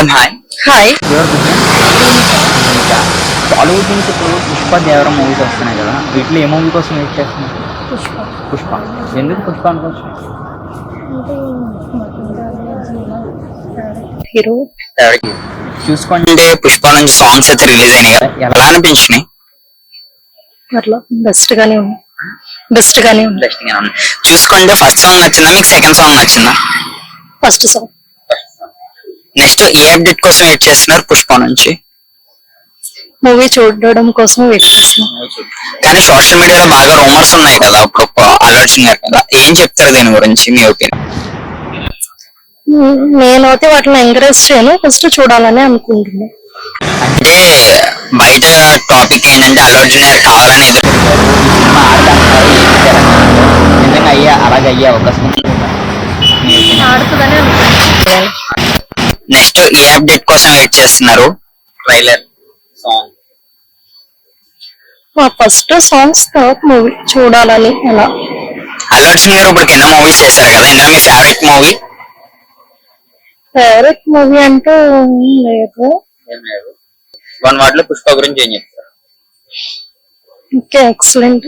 Madam hi hi Bollywood నుంచి ఇప్పుడు పుష్ప దేవర movies వస్తున్నాయి కదా వీటిలో ఏ మూవీ కోసం వెయిట్ చేస్తున్నారు పుష్ప పుష్ప ఎందుకు పుష్ప అనుకోవచ్చు హీరో చూసుకోండి పుష్ప నుంచి సాంగ్స్ అయితే రిలీజ్ అయినాయి కదా ఎలా అనిపించినాయి అట్లా బెస్ట్ గానే ఉంది బెస్ట్ గానే ఉంది ఇంట్రెస్టింగ్గా ఉంది చూసుకోండి ఫస్ట్ సాంగ్ నచ్చిందా మీకు సెకండ్ సాంగ్ నచ్చిందా first song next a update కోసం వెయిట్ చేస్తున్నారు పుష్ప నుంచి? మూవీ చూడడం కోసం వెయిట్ చేస్తున్నాం. కానీ సోషల్ మీడియాలో బాగా రూమర్స్ ఉన్నాయి కదా అప్పుడు అల్లు గారు కదా. ఏం చెప్తారు దీని గురించి మీ ఒపీనియన్? నేనైతే వాటిని ఎంకరేజ్ చేయను ఫస్ట్ చూడాలని అనుకుంటున్నాను అంటే బయట టాపిక్ ఏంటంటే అల్లు అర్జున్ గారు కావాలని ఎదురు సినిమా ఆడతారు నిజంగా అయ్యా అలాగే అయ్యే అవకాశం ఆడుతుందని నెక్స్ట్ ఏ అప్డేట్ కోసం వెయిట్ చేస్తున్నారు. ట్రైలర్ సాంగ్ ఫస్ట్ సాంగ్స్ తర్వాత మూవీ చూడాలని అలా. అల్లు అర్జున్ గారు ఇప్పుడు కింద మూవీస్ చేశారు కదా ఇందులో మీ ఫేవరెట్ మూవీ ఫేవరెట్ మూవీ అంటూ లేదు. వన్ వర్డ్లో పుష్ప గురించి ఏం చెప్తారు? Okay excellent